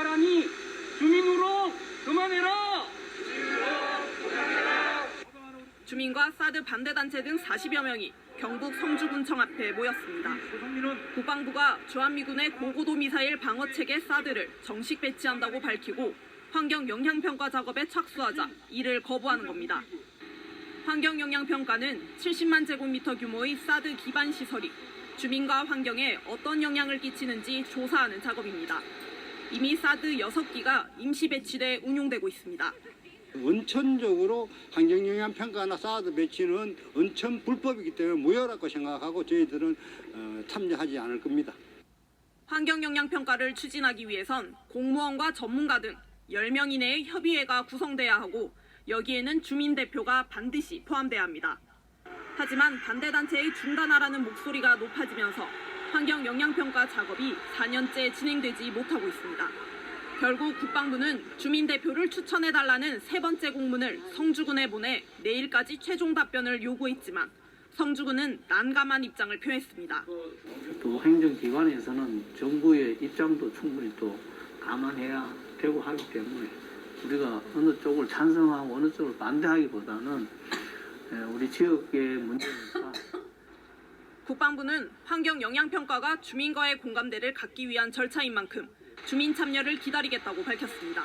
사람이 주민으로 그만해라. 주민과 사드 반대 단체 등 40여 명이 경북 성주군청 앞에 모였습니다. 국방부가 주한미군의 고고도 미사일 방어 체계 사드를 정식 배치한다고 밝히고 환경 영향 평가 작업에 착수하자 이를 거부하는 겁니다. 환경 영향 평가는 70만 제곱미터 규모의 사드 기반 시설이 주민과 환경에 어떤 영향을 끼치는지 조사하는 작업입니다. 이미 사드 6기가 임시 배치돼 운용되고 있습니다. 원천적으로 환경영향 평가나 사드 배치는 원천 불법이기 때문에 무효라고 생각하고 저희들은 어, 참여하지 않을 겁니다. 환경 영향 평가를 추진하기 위해선 공무원과 전문가 등 10명 이내의 협의회가 구성돼야 하고 여기에는 주민 대표가 반드시 포함돼야 합니다. 하지만 반대 단체의 중단하라는 목소리가 높아지면서 환경 영향 평가 작업이 4년째 진행되지 못하고 있습니다. 결국 국방부는 주민 대표를 추천해 달라는 세 번째 공문을 성주군에 보내 내일까지 최종 답변을 요구했지만 성주군은 난감한 입장을 표했습니다. 또 행정기관에서는 정부의 입장도 충분히 또 감안해야 되고 하기 때문에 우리가 어느 쪽을 찬성하고 어느 쪽을 반대하기보다는 에, 우리 지역의 문제니까 국방부는 환경 영향 평가가 주민과의 공감대를 갖기 위한 절차인 만큼 주민 참여를 기다리겠다고 밝혔습니다.